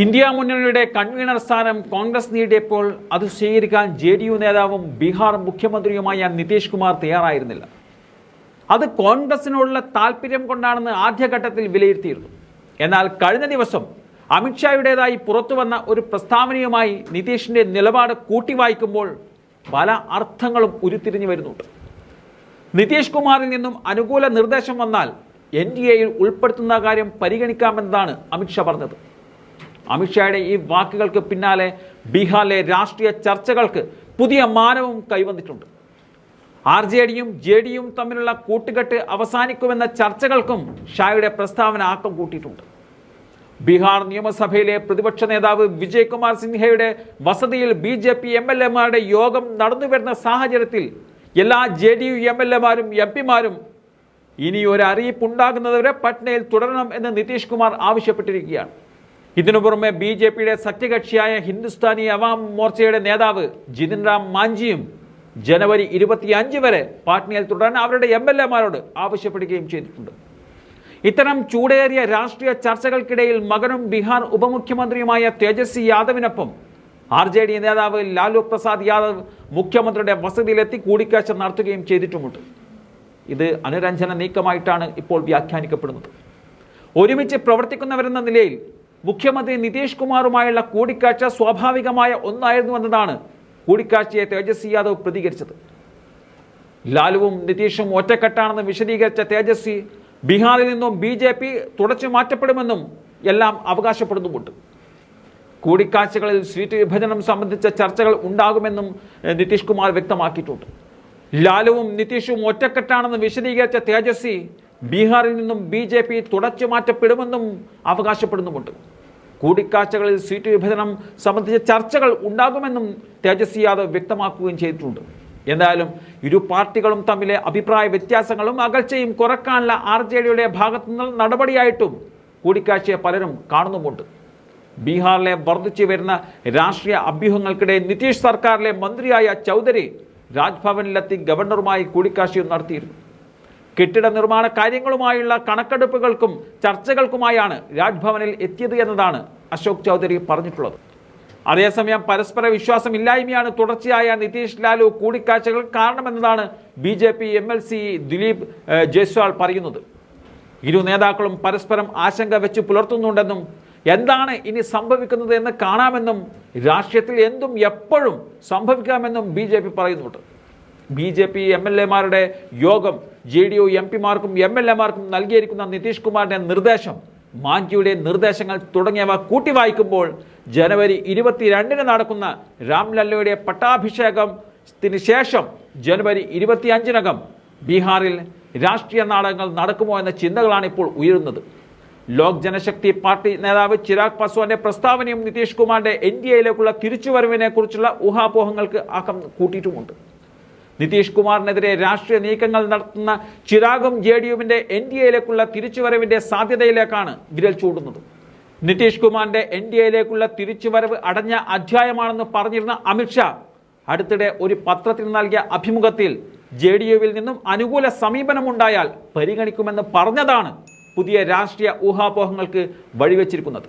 India മുന്നണിയുടെ convener സ്ഥാനം കോൺഗ്രസ് നേടിയപ്പോൾ അത് സ്വീകരിക്കാൻ ജെ ഡി യു നേതാവും ബീഹാർ മുഖ്യമന്ത്രിയുമായ നിതീഷ് കുമാർ തയ്യാറായിരുന്നില്ല. അത് കോൺഗ്രസിനോടുള്ള താല്പര്യം കൊണ്ടാണെന്ന് ആദ്യഘട്ടത്തിൽ വിലയിരുത്തിയിരുന്നു. എന്നാൽ കഴിഞ്ഞ ദിവസം അമിത്ഷായുടേതായി പുറത്തു വന്ന ഒരു പ്രസ്താവനയുമായി നിതീഷിന്റെ നിലപാട് കൂട്ടിവായിക്കുമ്പോൾ പല അർത്ഥങ്ങളും ഉരുത്തിരിഞ്ഞു വരുന്നുണ്ട്. നിതീഷ് കുമാറിൽ നിന്നും അനുകൂല നിർദ്ദേശം വന്നാൽ എൻ ഡി എയിൽ ഉൾപ്പെടുത്തുന്ന കാര്യം പരിഗണിക്കാമെന്നതാണ് അമിത്ഷാ പറഞ്ഞത്. അമിത്ഷായുടെ ഈ വാക്കുകൾക്ക് പിന്നാലെ ബീഹാറിലെ രാഷ്ട്രീയ ചർച്ചകൾക്ക് പുതിയ മാനവും കൈവന്നിട്ടുണ്ട്. ആർ ജെ ഡിയും ജെ ഡിയും തമ്മിലുള്ള കൂട്ടുകെട്ട് അവസാനിക്കുമെന്ന ചർച്ചകൾക്കും ഷായുടെ പ്രസ്താവന ആക്കം കൂട്ടിയിട്ടുണ്ട്. ബീഹാർ നിയമസഭയിലെ പ്രതിപക്ഷ നേതാവ് വിജയ്കുമാർ സിൻഹയുടെ വസതിയിൽ B J P M L എമാരുടെ യോഗം നടന്നു വരുന്ന സാഹചര്യത്തിൽ എല്ലാ J D U M L എമാരും എം പിമാരും ഇനി ഒരു അറിയിപ്പുണ്ടാകുന്നതുവരെ പട്നയിൽ തുടരണം എന്ന് നിതീഷ് കുമാർ ആവശ്യപ്പെട്ടിരിക്കുകയാണ്. ഇതിനു പുറമെ ബി ജെ പിയുടെ സഖ്യകക്ഷിയായ ഹിന്ദുസ്ഥാനി അവാം മോർച്ചയുടെ നേതാവ് ജിതിൻ റാം മാഞ്ചിയും ജനുവരി ഇരുപത്തിയഞ്ച് വരെ പാട്നയിൽ തുടരാൻ അവരുടെ എം എൽ എമാരോട് ആവശ്യപ്പെടുകയും ചെയ്തിട്ടുണ്ട്. ഇത്തരം ചൂടേറിയ രാഷ്ട്രീയ ചർച്ചകൾക്കിടയിൽ മകനും ബീഹാർ ഉപമുഖ്യമന്ത്രിയുമായ തേജസ്വി യാദവിനൊപ്പം ആർ ജെ ഡി നേതാവ് ലാലു പ്രസാദ് യാദവ് മുഖ്യമന്ത്രിയുടെ വസതിയിലെത്തി കൂടിക്കാഴ്ച നടത്തുകയും ചെയ്തിട്ടുമുണ്ട്. ഇത് അനുരഞ്ജന നീക്കമായിട്ടാണ് ഇപ്പോൾ വ്യാഖ്യാനിക്കപ്പെടുന്നത്. ഒരുമിച്ച് പ്രവർത്തിക്കുന്നവരെന്ന നിലയിൽ മുഖ്യമന്ത്രി നിതീഷ് കുമാറുമായുള്ള കൂടിക്കാഴ്ച സ്വാഭാവികമായ ഒന്നായിരുന്നു എന്നതാണ് കൂടിക്കാഴ്ചയെ തേജസ്വി യാദവ് പ്രതികരിച്ചത്. ലാലുവും നിതീഷും ഒറ്റക്കെട്ടാണെന്ന് വിശദീകരിച്ച തേജസ്വി ബീഹാറിൽ നിന്നും ബി ജെ പി തുടച്ചു മാറ്റപ്പെടുമെന്നും എല്ലാം അവകാശപ്പെടുന്നുമുണ്ട്. കൂടിക്കാഴ്ചകളിൽ സീറ്റ് വിഭജനം സംബന്ധിച്ച ചർച്ചകൾ ഉണ്ടാകുമെന്നും നിതീഷ് കുമാർ വ്യക്തമാക്കിയിട്ടുണ്ട്. ലാലുവും നിതീഷും ഒറ്റക്കെട്ടാണെന്ന് വിശദീകരിച്ച തേജസ്വി ബീഹാറിൽ നിന്നും ബി ജെ പി തുടച്ചു മാറ്റപ്പെടുമെന്നും അവകാശപ്പെടുന്നുമുണ്ട്. കൂടിക്കാഴ്ചകളിൽ സീറ്റ് വിഭജനം സംബന്ധിച്ച ചർച്ചകൾ ഉണ്ടാകുമെന്നും തേജസ്വി യാദവ് വ്യക്തമാക്കുകയും ചെയ്തിട്ടുണ്ട്. എന്തായാലും ഇരു പാർട്ടികളും തമ്മിലെ അഭിപ്രായ വ്യത്യാസങ്ങളും അകൽച്ചയും കുറക്കാനുള്ള ആർ ജെ ഡിയുടെ ഭാഗത്തു നിന്ന് നടപടിയായിട്ടും കൂടിക്കാഴ്ചയെ പലരും കാണുന്നുമുണ്ട്. ബീഹാറിലെ വർദ്ധിച്ചു വരുന്ന രാഷ്ട്രീയ അഭ്യൂഹങ്ങൾക്കിടെ നിതീഷ് സർക്കാരിലെ മന്ത്രിയായ ചൗധരി രാജ്ഭവനിലെത്തി ഗവർണറുമായി കൂടിക്കാഴ്ചയും നടത്തിയിരുന്നു. കെട്ടിട നിർമ്മാണ കാര്യങ്ങളുമായുള്ള കണക്കെടുപ്പുകൾക്കും ചർച്ചകൾക്കുമായാണ് രാജ്ഭവനിൽ എത്തിയത് എന്നതാണ് അശോക് ചൗധരി പറഞ്ഞിട്ടുള്ളത്. അതേസമയം പരസ്പര വിശ്വാസമില്ലായ്മയാണ് തുടർച്ചയായ നിതീഷ് ലാലു കൂടിക്കാഴ്ചകൾ കാരണമെന്നതാണ് B J P M L C Dilip Jaiswal പറയുന്നത്. ഇരു നേതാക്കളും പരസ്പരം ആശങ്ക വെച്ച് പുലർത്തുന്നുണ്ടെന്നും എന്താണ് ഇനി സംഭവിക്കുന്നത് എന്ന് കാണാമെന്നും രാഷ്ട്രീയത്തിൽ എന്തും എപ്പോഴും സംഭവിക്കാമെന്നും ബി പറയുന്നുണ്ട് B J P M L എമാരുടെ യോഗം ജെ ഡി യു എം പിമാർക്കും എം എൽ എമാർക്കും നൽകിയിരിക്കുന്ന നിതീഷ് കുമാറിന്റെ നിർദ്ദേശം മാഞ്ചിയുടെ നിർദ്ദേശങ്ങൾ തുടങ്ങിയവ കൂട്ടി വായിക്കുമ്പോൾ ജനുവരി ഇരുപത്തിരണ്ടിന് നടക്കുന്ന രാംലല്ലയുടെ പട്ടാഭിഷേകത്തിന് ശേഷം ജനുവരി ഇരുപത്തിയഞ്ചിനകം ബീഹാറിൽ രാഷ്ട്രീയ നാടകങ്ങൾ നടക്കുമോ എന്ന ചിന്തകളാണ് ഇപ്പോൾ ഉയരുന്നത്. ലോക് ജനശക്തി പാർട്ടി നേതാവ് ചിരാഗ് പാസ്വാന്റെ പ്രസ്താവനയും നിതീഷ് കുമാറിന്റെ എൻ ഡി എയിലേക്കുള്ള തിരിച്ചുവരവിനെ കുറിച്ചുള്ള ഊഹാപോഹങ്ങൾക്ക് ആക്കം കൂട്ടിയിട്ടുമുണ്ട്. നിതീഷ് കുമാറിനെതിരെ രാഷ്ട്രീയ നീക്കങ്ങൾ നടത്തുന്ന ചിരാഗും ജെ ഡി യുവിന്റെ എൻ ഡി എയിലേക്കുള്ള തിരിച്ചുവരവിന്റെ സാധ്യതയിലേക്കാണ് വിരൽ ചൂടുന്നത് നിതീഷ് കുമാറിന്റെ എൻ ഡി എയിലേക്കുള്ള തിരിച്ചുവരവ് അടഞ്ഞ അധ്യായമാണെന്ന് പറഞ്ഞിരുന്ന അമിത്ഷാ അടുത്തിടെ ഒരു പത്രത്തിന് നൽകിയ അഭിമുഖത്തിൽ ജെ ഡി യുവിൽ നിന്നും അനുകൂല സമീപനമുണ്ടായാൽ പരിഗണിക്കുമെന്ന് പറഞ്ഞതാണ് പുതിയ രാഷ്ട്രീയ ഊഹാപോഹങ്ങൾക്ക് വഴിവെച്ചിരിക്കുന്നത്.